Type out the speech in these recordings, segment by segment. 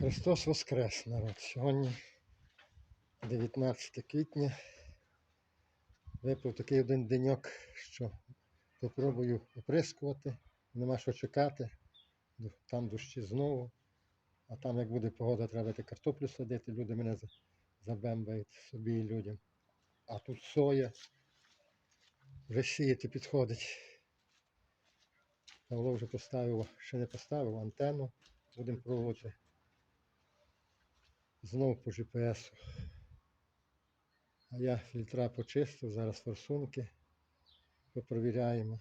Христос Воскрес, народ. Сьогодні 19 квітня. Випив такий один деньок, що попробую оприскувати. Нема що чекати. Там дощі знову. А там, як буде погода, треба картоплю садити. Люди мене забембають собі і людям. А тут соя. Вже підходить. Павло вже поставив, ще не поставив антенну. Будемо пробувати Знову по GPS. А я фільтра почистив, зараз форсунки попровіряємо.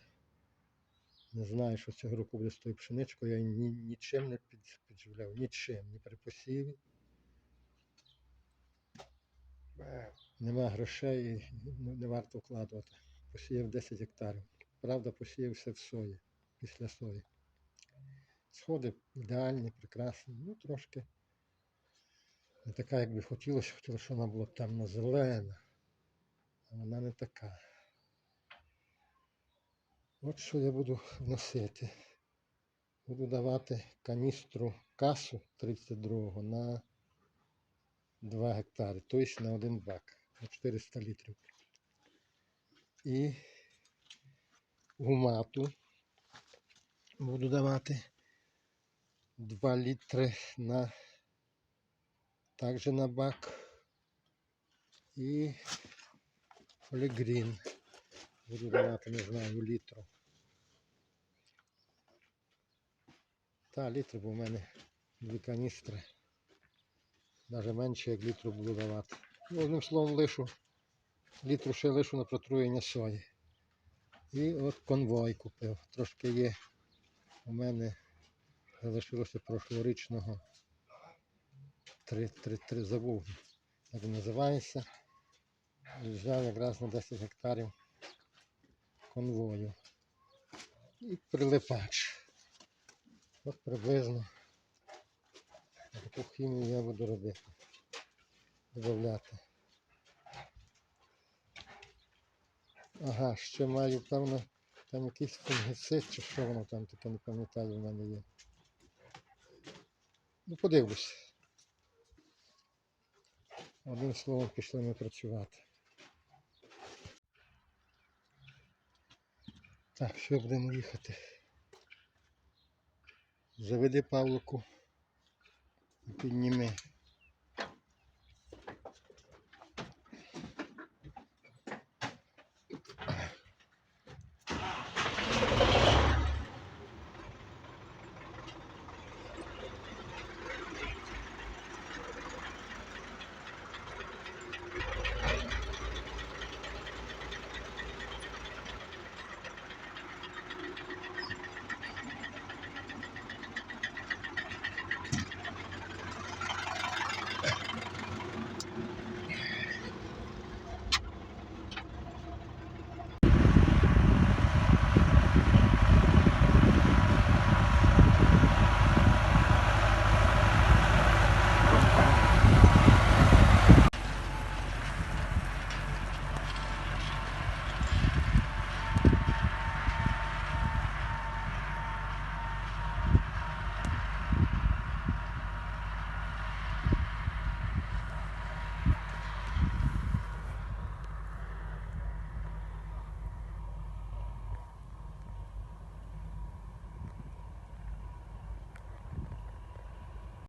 Не знаю, що цього року буде з тою пшеничкою, я ні, нічим не під, підживляв, нічим, ні при посіві. Нема грошей і не варто вкладувати. Посіяв 10 гектарів. Правда, посіяв все в сої, після сої. Сходи ідеальні, прекрасні, ну трошки не така, як би хотілося, хотілося, щоб вона була темно-зелена. А вона не така. От що я буду вносити. Буду давати каністру касу 32 на 2 гектари, тобто на один бак, на 400 літрів. І гумату буду давати 2 літри на також на бак. І фолігрін. Буду давати, не знаю, літру. Та літр, бо в мене дві каністри. Навіть менше, як літру буду давати. Одним словом, лишу. Літру ще лишу на протруєння сої. І от конвой купив. Трошки є. У мене залишилося прошлорічного три, три, три забув, як називається. І якраз на 10 гектарів конвою. І прилипач. От приблизно таку хімію я буду робити. Додавляти. Ага, ще маю, певно, там якийсь фунгіцид, чи що воно там таке, не пам'ятаю, в мене є. Ну, подивлюсь. Одним словом, пішли ми працювати. Так, що будемо їхати? Заведи Павлику і підніми